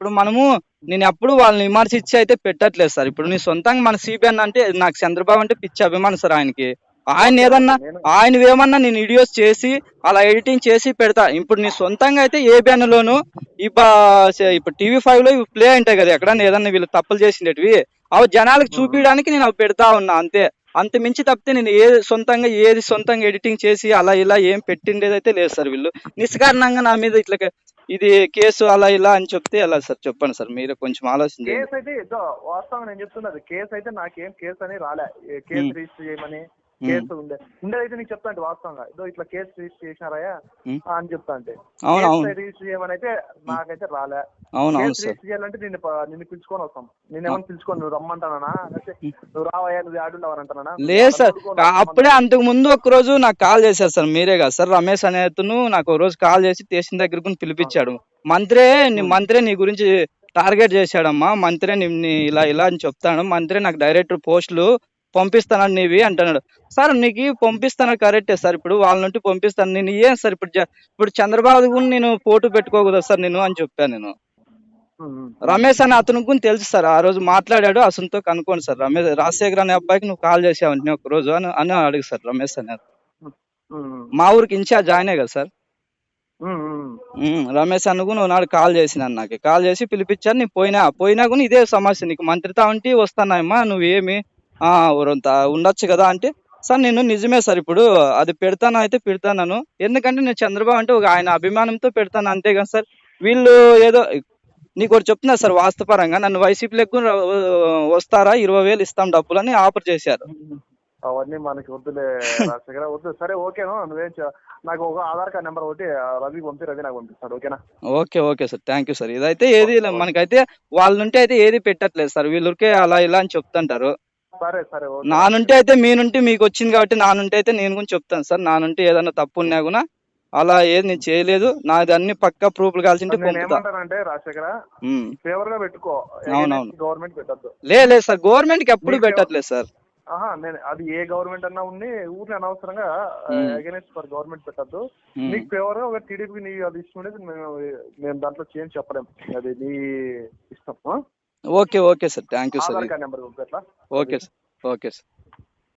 ఇప్పుడు మనము నేను ఎప్పుడు వాళ్ళని విమర్శించి అయితే పెట్టట్లేదు సార్. ఇప్పుడు నీ సొంతంగా మన సిబిఎన్ అంటే నాకు చంద్రబాబు అంటే పిచ్చి అభిమానం సార్ ఆయనకి. ఆయన ఏదన్నా నేను ఆయన ఏమన్నా నేను వీడియోస్ చేసి అలా ఎడిటింగ్ చేసి పెడతా. ఇప్పుడు నీ సొంతంగా అయితే ఏ బ్యాన్ లోను ఇప్పుడు ఇప్పుడు టీవీ ఫైవ్లో ప్లే ఉంటాయి కదా ఎక్కడన్నా ఏదన్నా వీళ్ళు తప్పులు చేసినవి అవి జనాలకు చూపించడానికి నేను అవి పెడతా ఉన్నా అంతే. అంత మించి తప్పితే నేను ఏది సొంతంగా ఏది సొంతంగా ఎడిటింగ్ చేసి అలా ఇలా ఏం పెట్టిండేదైతే లేదు సార్ వీళ్ళు. నిష్కారణంగా నా మీద ఇట్లా ఇది కేసు అలా ఇలా అని చెప్తే ఎలా సార్ చెప్పండి సార్ మీరు కొంచెం ఆలోచించండి కేసు అయితే వాస్తవం నేను చెప్తున్నది కేసు అయితే నాకేం కేసు అని రాలే కేసు. రిజిస్టర్ చేయమని. కేసు ఉండే. ఉండేదైతే నీకు చెప్తా అంటే వాస్తవంగా. ఇదో ఇట్లా కేసు రిజిస్టర్ చేసినారయ్యా. ఆ అని చెప్తా అంటే. అవును కేసు అవును. రిజిస్టర్ చేయమని అయితే నాకైతే రాలే. అవును అవును కేసు రిజిస్టర్ చేయాలంటే నిన్ను నిన్ను పిలుచుకొని వస్తాం. నేను ఏమైనా పిలుచుకొని నువ్వు రమ్మంటానా నువ్వు రావయ్యా నువ్వు ఆడుండవని అంటానా లేదు సార్. అప్పుడే అంతకు ముందు ఒక రోజు నాకు కాల్ చేశారు సార్. మీరే కదా సార్. రమేష్ అనే అతను నాకు ఒక రోజు కాల్ చేసి స్టేషన్ దగ్గరకు పిలిపించాడు. మంత్రే మంత్రే నీ గురించి టార్గెట్ చేశాడమ్మా. మంత్రే నిన్ను ఇలా ఇలా అని చెప్తాను. మంత్రే నాకు డైరెక్టర్ పోస్టులు పంపిస్తానని నీవి అంటున్నాడు. సార్ నీకు పంపిస్తాను కరెక్టే సార్. ఇప్పుడు వాళ్ళ నుండి పంపిస్తాను. నేను ఏం సార్ ఇప్పుడు ఇప్పుడు చంద్రబాబు కూడా నేను పోటు పెట్టుకోకూడదు సార్ నేను అని చెప్పాను నేను. రమేష్ అని అతను కూడా తెలుసు సార్. ఆ రోజు మాట్లాడాడు. అతనితో కనుక్కోండి సార్. రమేష్ రాజశేఖర్ అనే అబ్బాయికి నువ్వు కాల్ చేసావు ఒక రోజు అని అని అడుగు సార్ రమేష్ అనే మా ఊరికి ఇన్ఛార్జ్ ఆయనే కదా సార్. రమేష్ అన్న కూడా నువ్వు నాడు కాల్ చేసిన నాకు. కాల్ చేసి పిలిపించాను నేను పోయినా పోయినా కూడా ఇదే సమస్య. నీకు మంత్రితో ఉంటే వస్తానమ్మా. నువ్వేమి ఊరంతా ఉండొచ్చు కదా అంటే సార్ నేను నిజమే సార్ ఇప్పుడు అది పెడతాను అయితే పెడతాను ఎందుకంటే నేను చంద్రబాబు అంటే ఒక ఆయన అభిమానంతో పెడతాను అంతే కదా సార్. వీళ్ళు ఏదో నీకు ఒకటి చెప్తున్నా సార్ వాస్తవపరంగా నన్ను వైసీపీలకు వస్తారా ఇరవై వేలు ఇస్తాం డబ్బులు అని ఆఫర్ చేశారు. అవన్నీ మనకి వద్దులే రాజశేఖర వద్దు. సరే ఓకేను నువ్వేం నాకు ఒక ఆధార్ కార్డ్ నెంబర్ ఒకటి రవి పంపి రవి నాకు పంపిస్తాడు ఓకేనా? Okay okay sir. Thank you sir. ఇదైతే ఏది మనకైతే వాళ్ళ నుండి అయితే ఏది పెట్టట్లేదు సార్. వీళ్ళకే అలా ఇలా అని చెప్తుంటారు. సరే సరే నా నుండి అయితే మీ నుండి మీకు వచ్చింది కాబట్టి నా నుండి అయితే నేను కూడా చెప్తాను సార్. నా నుండి ఏదైనా తప్పు ఉన్నా కూడా అలా ఏది నేను చేయలేదు. నాది అన్ని పక్కా ప్రూఫ్లు కాల్సింటే నేను పంపుతా. ఏమంటానంటే రాజశేఖర. ఫేవర్గా పెట్టుకో. అవునవును. గవర్నమెంట్ పెట్టద్దు. లేదు సార్. గవర్నమెంట్కి ఎప్పుడు పెట్టట్లేదు సార్. ఆహా నేను అది ఏ గవర్నమెంట్ అన్నా ఉండి ఊరిని అనవసరంగా. అగేనెస్ట్ ఫర్ గవర్నమెంట్ పెట్టద్దు. నీకు ఫేవర్గా ఒక టీడీపీ నీ అది ఇష్టం మేము మేము దాంట్లో చేంజ్ చెప్పలేం. అది నీ ఇష్టం? Okay okay sir. Thank you sir. Number ఎట్లా? Okay sir okay sir